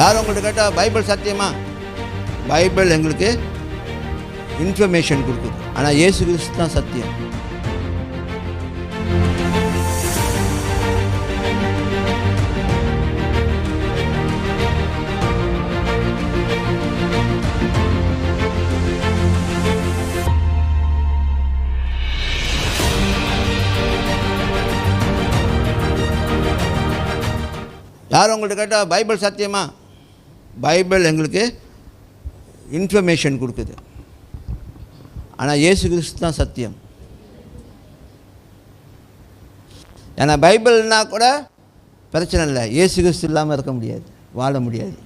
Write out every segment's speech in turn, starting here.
யாரும் உங்கள்கிட்ட கேட்டால் பைபிள் சத்தியமா? பைபிள் எங்களுக்கு இன்ஃபர்மேஷன் கொடுக்குது. ஆனால் இயேசு கிறிஸ்து தான் சத்தியம். யாரும் உங்கள்கிட்ட கேட்டால் பைபிள் சத்தியமா? பைபிள் எங்களுக்கு இன்ஃபர்மேஷன் கொடுக்குது. ஆனால் இயேசு கிறிஸ்து தான் சத்தியம். ஏன்னா பைபிள்னால் கூட பிரச்சனை இல்லை. இயேசு கிறிஸ்து இல்லாமல் இருக்க முடியாது. வாழ முடியாது.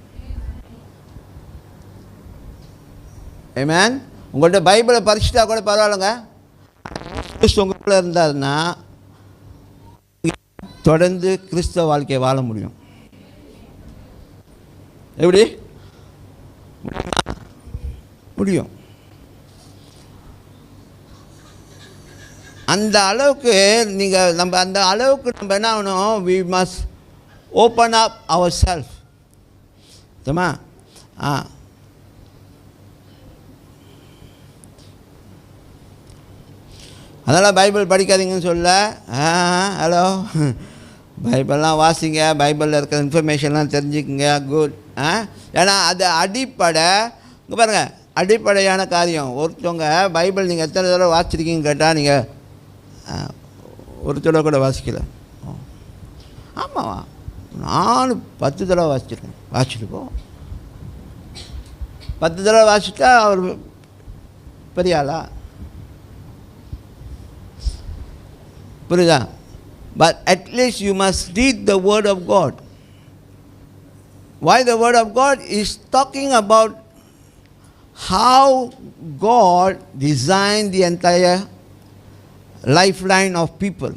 ஏமேன் உங்கள்கிட்ட பைபிளை பறிச்சுட்டா கூட பரவாயில்லைங்க. கிறிஸ்து உங்களுக்குள்ளே இருந்தாருன்னா தொடர்ந்து கிறிஸ்தவ வாழ்க்கையை வாழ முடியும். எப்படி? முடியும். அந்த அளவுக்கு நீங்கள் நம்ம அந்த அளவுக்கு நம்ம என்ன ஆகணும்? We must open up our self சரிம்மா ஆ. அதெல்லாம் பைபிள் படிக்காதீங்கன்னு சொல்ல. ஹலோ பைபிள்லாம் வாசிங்க. பைபிளில் இருக்கிற இன்ஃபர்மேஷன்லாம் தெரிஞ்சுக்குங்க. குட் ஏன்னா அது அடிப்படை இங்கே பாருங்கள் அடிப்படையான காரியம். ஒருத்தவங்க பைபிள் நீங்கள் எத்தனை தடவை வாசிச்சிருக்கீங்கன்னு கேட்டால் நீங்கள் ஒரு தடவை கூட வாசிக்கல. ஆமாவா? நானும் பத்து தடவை வாசிச்சிருக்கேன். வாசிச்சுட்டு போ. பத்து தடவை வாசித்தா அவர் பெரிய ஆளா? புரியுதா? But at least you must read the word of God why the word of god is talking about how god designed the entire lifeline of people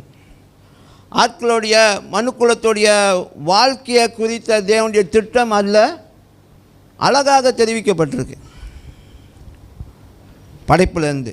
ஆட்களுடைய மனுக்குலத்துடைய வாழ்க்கையை குறித்த தேவனுடைய திட்டம் அதில் அழகாக தெரிவிக்கப்பட்டிருக்கு படைப்புலேருந்து